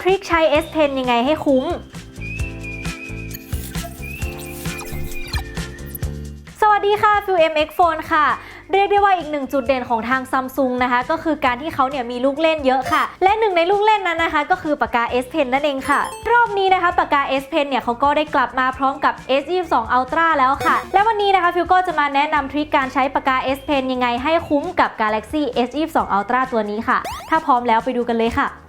ทริคใช้ S Pen ยังไงให้คุ้มสวัสดีค่ะ ฟิว MX Phone ค่ะ เรียกได้ว่าอีกหนึ่งจุดเด่นของทางซัมซุงนะคะ ก็คือการที่เขาเนี่ยมีลูกเล่นเยอะค่ะ และหนึ่งในลูกเล่นนั้นนะคะ ก็คือปากกา S Pen นั่นเองค่ะ รอบนี้นะคะปากกา S Pen เนี่ยเขาก็ได้กลับมาพร้อมกับ S22 Ultra แล้วค่ะ และวันนี้นะคะฟิวก็จะมาแนะนำทริคการใช้ปากกา S Pen ยังไงให้คุ้มกับ Galaxy S22 Ultra ตัวนี้ค่ะ ถ้าพร้อมแล้วไปดูกันเลยค่ะ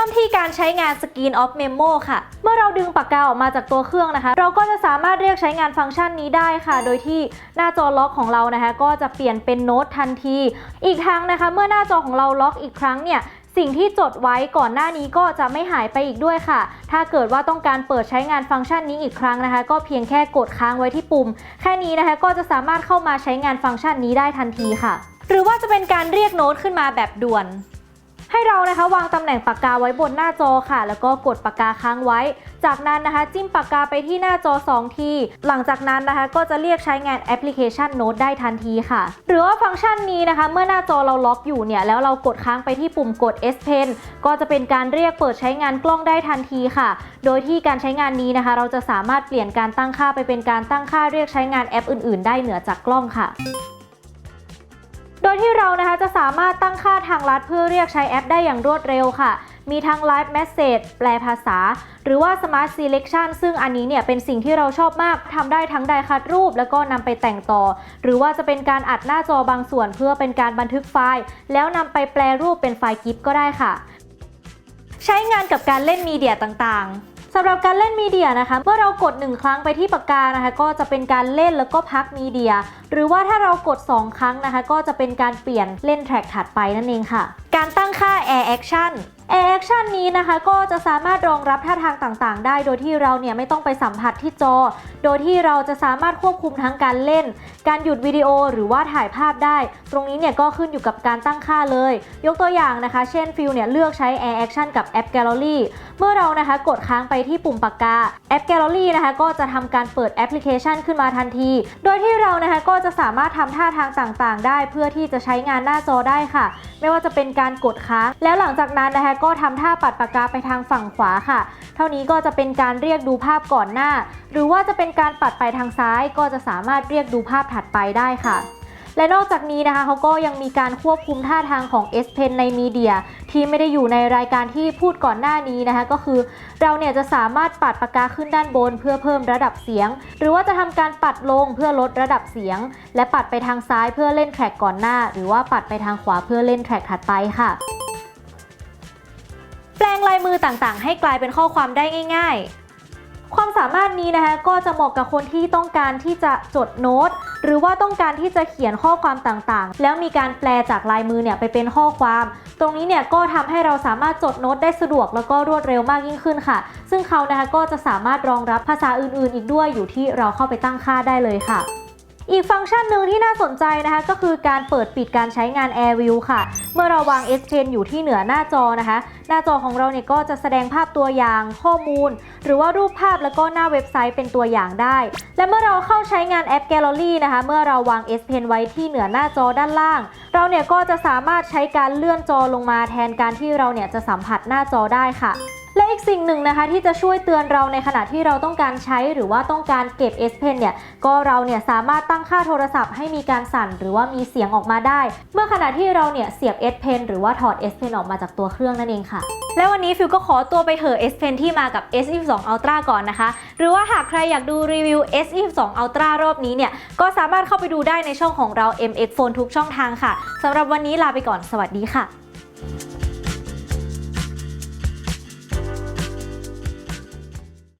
ริ่มที่การใช้งาน Screen of Memo ค่ะ เมื่อเราดึงปากกาออกมาจากตัวเครื่องนะคะ เราก็จะสามารถเรียกใช้งานฟังก์ชันนี้ได้ค่ะ โดยที่หน้าจอล็อกของเรานะคะ ก็จะเปลี่ยนเป็นโน้ตทันที อีกทั้งนะคะ เมื่อหน้าจอของเราล็อกอีกครั้งเนี่ยสิ่งที่จดไว้ก่อนหน้านี้ก็จะไม่หายไปอีกด้วยค่ะ ถ้าเกิดว่าต้องการเปิดใช้งานฟังก์ชันนี้อีกครั้งนะคะ ก็เพียงแค่กดค้างไว้ที่ปุ่ม แค่นี้นะคะก็จะสามารถเข้ามาใช้งานฟังก์ชันนี้ได้ทันทีค่ะ หรือว่าจะเป็นการเรียกโน้ตขึ้นมาแบบด่วน ให้เรานะคะวางตำแหน่งปากกาไว้บนหน้าจอค่ะ แล้วก็กดปากกาค้างไว้ จากนั้นนะคะ จิ้มปากกาไปที่หน้าจอ 2 ที หลังจากนั้นนะคะ ก็จะเรียกใช้งานแอปพลิเคชันโน้ตได้ทันทีค่ะ หรือว่าฟังก์ชันนี้นะคะ เมื่อหน้าจอเราล็อกอยู่เนี่ยแล้วเรากดค้างไปที่ปุ่มกด S Pen ก็จะเป็นการเรียกเปิดใช้งานกล้องได้ทันทีค่ะ โดยที่การใช้งานนี้นะคะ เราจะสามารถเปลี่ยนการตั้งค่าไปเป็นการตั้งค่าเรียกใช้งานแอปอื่น ๆ ได้เหนือจากกล้องค่ะ ยที่เรานะคะจะสามารถตั้งค่าทางลัดเพื่อเรียกใช้แอปได้อย่างรวดเร็วค่ะ มีทั้ง Live Message แปลภาษา หรือว่า Smart Selection ซึ่งอันนี้เนี่ยเป็นสิ่งที่เราชอบมากทำได้ทั้งไดคัดรูป แล้วก็นำไปแต่งต่อ หรือว่าจะเป็นการอัดหน้าจอบางส่วนเพื่อเป็นการบันทึกไฟล์ แล้วนำไปแปลรูปเป็นไฟล์กิฟก็ได้ค่ะ ใช้งานกับการเล่นมีเดียต่างๆ สำหรับการเล่นมีเดียนะคะ เมื่อเรากด 1 ครั้งไปที่ปากกานะคะ ก็จะเป็นการเล่นแล้วก็พักมีเดีย หรือว่าถ้าเรากด 2 ครั้งนะคะ ก็จะเป็นการเปลี่ยนเล่นแทร็กถัดไปนั่นเองค่ะ การตั้งค่า Air Action Air Action นี้นะคะก็จะสามารถรองรับท่าทางต่างๆ ได้ โดยที่เราเนี่ยไม่ต้องไปสัมผัสที่จอ โดยที่เราจะสามารถควบคุมทั้งการเล่น การหยุดวิดีโอหรือว่าถ่ายภาพได้ ตรงนี้เนี่ยก็ขึ้นอยู่กับการตั้งค่าเลย ยกตัวอย่างนะคะ เช่นฟิลเนี่ยเลือกใช้ Air Action กับแอป Gallery เมื่อเรานะคะกดค้างไปที่ปุ่มปากกาแอป Gallery นะคะก็จะทำการเปิดแอปพลิเคชันขึ้นมาทันที โดยที่เรานะคะก็จะสามารถทำท่าทางต่างๆ ได้ เพื่อที่จะใช้งานหน้าจอได้ค่ะ ไม่ว่าจะเป็นการกดค้าง แล้วหลังจากนั้นนะคะก็ทำท่าปัดปากกาไปทางฝั่งขวาค่ะ เท่านี้ก็จะเป็นการเรียกดูภาพก่อนหน้า หรือว่าจะเป็นการปัดไปทางซ้ายก็จะสามารถเรียกดูภาพถัดไปได้ค่ะ และนอกจากนี้นะคะเขาก็ยังมีการควบคุมท่าทางของ S Pen ในมีเดียที่ไม่ได้อยู่ในรายการที่พูดก่อนหน้านี้นะคะ ก็คือเราเนี่ยจะสามารถปัดปากกาขึ้นด้านบน เพื่อเพิ่มระดับเสียง หรือว่าจะทำการปัดลงเพื่อลดระดับเสียง และปัดไปทางซ้ายเพื่อเล่นแทร็กก่อนหน้า หรือว่าปัดไปทางขวาเพื่อเล่นแทร็กถัดไปค่ะ แปลงลายมือต่างๆ ให้กลายเป็นข้อความได้ง่าย ๆ ความสามารถนี้นะคะก็จะเหมาะกับคนที่ต้องการที่จะจดโน้ต หรือว่าต้องการที่จะเขียนข้อความต่างๆ แล้วมีการแปลจากลายมือเนี่ยไปเป็นข้อความ ตรงนี้เนี่ยก็ทำให้เราสามารถจดโน้ตได้สะดวกแล้วก็รวดเร็วมากยิ่งขึ้นค่ะ ซึ่งเขานะคะก็จะสามารถรองรับภาษาอื่นๆ อีกด้วยอยู่ที่เราเข้าไปตั้งค่าได้เลยค่ะอีกฟังก์ชันหนึ่งที่น่าสนใจนะคะ ก็คือการเปิดปิดการใช้งาน Air View ค่ะ เมื่อเราวาง S Pen อยู่ที่เหนือหน้าจอนะคะ หน้าจอของเราเนี่ยก็จะแสดงภาพตัวอย่างข้อมูล หรือว่ารูปภาพแล้วก็หน้าเว็บไซต์เป็นตัวอย่างได้ และเมื่อเราเข้าใช้งานแอป Gallery นะคะ เมื่อเราวาง S Pen ไว้ที่เหนือหน้าจอด้านล่าง เราเนี่ยก็จะสามารถใช้การเลื่อนจอลงมาแทนการที่เราเนี่ยจะสัมผัสหน้าจอได้ค่ะ และอีกสิ่งหนึ่งนะคะที่จะช่วยเตือนเราในขณะที่เราต้องการใช้หรือว่าต้องการเก็บ S Pen เนี่ยก็เราเนี่ยสามารถตั้งค่าโทรศัพท์ให้มีการสั่นหรือว่ามีเสียงออกมาได้ เมื่อขณะที่เราเนี่ยเสียบ S Pen หรือว่าถอด S Pen ออกมาจากตัวเครื่องนั่นเองค่ะ และวันนี้ฟิวก็ขอตัวไปเหอะ S Pen ที่มากับ S22 Ultra ก่อนนะคะ หรือว่าหากใครอยากดูรีวิว S22 Ultra รอบนี้เนี่ยก็สามารถเข้าไปดูได้ในช่องของเรา MX Phone ทุกช่องทางค่ะสำหรับวันนี้ลาไปก่อนสวัสดีค่ะ